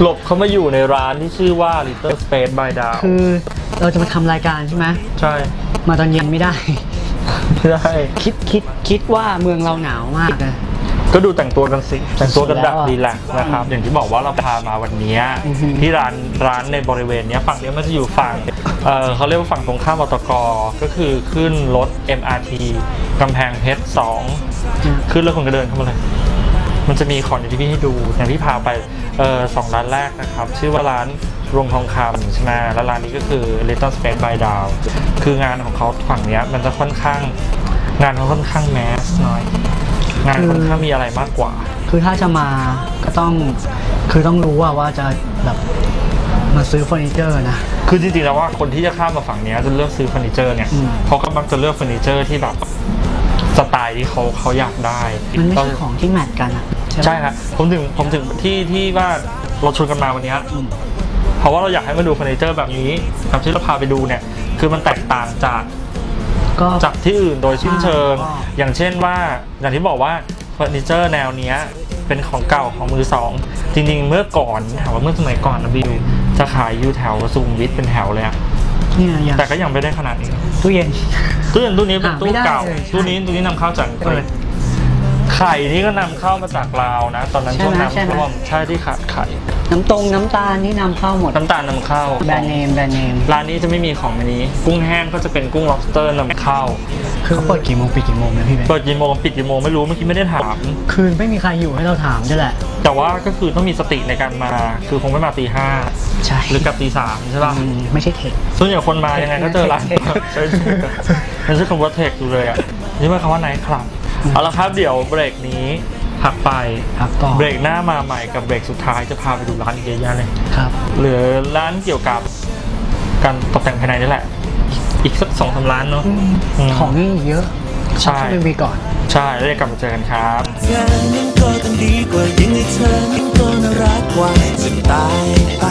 หลบเขามาอยู่ในร้านที่ชื่อว่า Little Space by Down คือเราจะมาทำรายการใช่ไหมใช่มาตอนเย็นไม่ได้ ไม่ได้ คิดคิดคิดว่าเมืองเราหนาวมากนะก็ดูแต่งตัวกันสิ แต่งตัวกันแบบแล้วอะรีแลกซ์นะครับ อย่างที่บอกว่าเราพามาวันเนี้ยอือฮึที่ร้านร้านในบริเวณเนี้ยฝั่งเนี้ยมันจะอยู่ฝั่งเออเขาเรียกว่าฝั่งตรงข้ามอตกก็คือขึ้นรถ MRT กำแพงเพชร2ขึ้นแล้วคนก็เดินเข้ามาเลย มันจะมีของอย่างที่พี่ให้ดูอย่างที่พาไป เออสองร้านแรกนะครับ ชื่อว่าร้านรวงทองคำใช่ไหมแล้วร้านนี้ก็คือ Little Space by Down คืองานของเขาฝั่งเนี้ยมันจะค่อนข้างงานเขาค่อนข้างแมสหน่อย งานค่อนข้างมีอะไรมากกว่า คือถ้าจะมาก็ต้องคือต้องรู้ว่าว่าจะแบบมาซื้อเฟอร์นิเจอร์นะ คือจริงๆแล้วว่าคนที่จะข้ามมาฝั่งเนี้ยจะเลือกซื้อเฟอร์นิเจอร์เนี่ยอืมเขาก็มักจะเลือกเฟอร์นิเจอร์ที่แบบ สไตล์ที่เขาเขาอยากได้มันไม่เราใช่ของที่แมทกันอะไหมใช่ครับผมถึงผมถึงที่ที่ว่าเราชวนกันมาวันเนี้ยอืมเพราะว่าเราอยากให้มาดูเฟอร์นิเจอร์แบบนี้แบบที่เราพาไปดูเนี่ย คือมันแตกต่างจากก็จากที่อื่นโดยสิ้นเชิงอ่าอย่างเช่นว่าอย่างที่บอกว่าเฟอร์นิเจอร์แนวเนี้ยเป็นของเก่าของมือสองจริงๆ เมื่อก่อนถามว่าเมื่อสมัยก่อนนะบิวจะขายอยู่แถวสุขุมวิทเป็นแถวเลยอะ เนี่ยอย่าง แต่ก็ยังไม่ได้ขนาดนี้ตู้เย็นตู้เย็นตู้นี้เป็นหาไม่ตู้ได้เก่าเลยใช่ตู้นี้ตู้นี้นำเข้าจากอังกฤษ ไข่นี่ก็นำเข้ามาจากลาวนะ ตอนนั้นใช่ช่วงไหมน้ำใช่ไหมท่วมใช่ที่ขาดไข่น้ำตรงน้ำตาลนี่นำเข้าหมด น้ำตาลนำเข้า แบรนด์เนมแบรนด์เนมร้านนี้จะไม่มีของอันนี้ กุ้งแห้งก็จะเป็นกุ้ง lobster นำเข้าคือเขาเปิดกี่โมงปิดกี่โมงนะพี่เบนเปิดกี่โมงปิดกี่โมงไม่รู้เมื่อกี้ไม่ได้ถาม คือไม่มีใครอยู่ให้เราถามด้วยแหละ แต่ว่าก็คือต้องมีสติในการมา คือคงไม่มาตีห้าใช่หรือกลับตีสามใช่ป่ะอืมไม่ใช่เทค ส่วนใหญ่คนมายังไงก็เจอร้านเทคใช่มันใช่คำว่าเทคดูเลยอะนี่มันคำว่าไนท์คลับ เอาละครับเดี๋ยวเบรกนี้พักไปครับต่อเบรกหน้ามาใหม่กับเบรกสุดท้ายจะพาไปดูร้านอีกเยอะแยะเลยครับเหลือร้านเกี่ยวกับการตกแต่งภายในนี่แหละ อีกสักสองสามร้านเนาะมของนี่เยอะใช่เข้าไปวีก่อน ใช่แล้วเดี๋ยวกลับมาเจอกันครับงานยังก็ต้องดีกว่ายังให้เธอยังก็น่ารักกว่าจะตายไป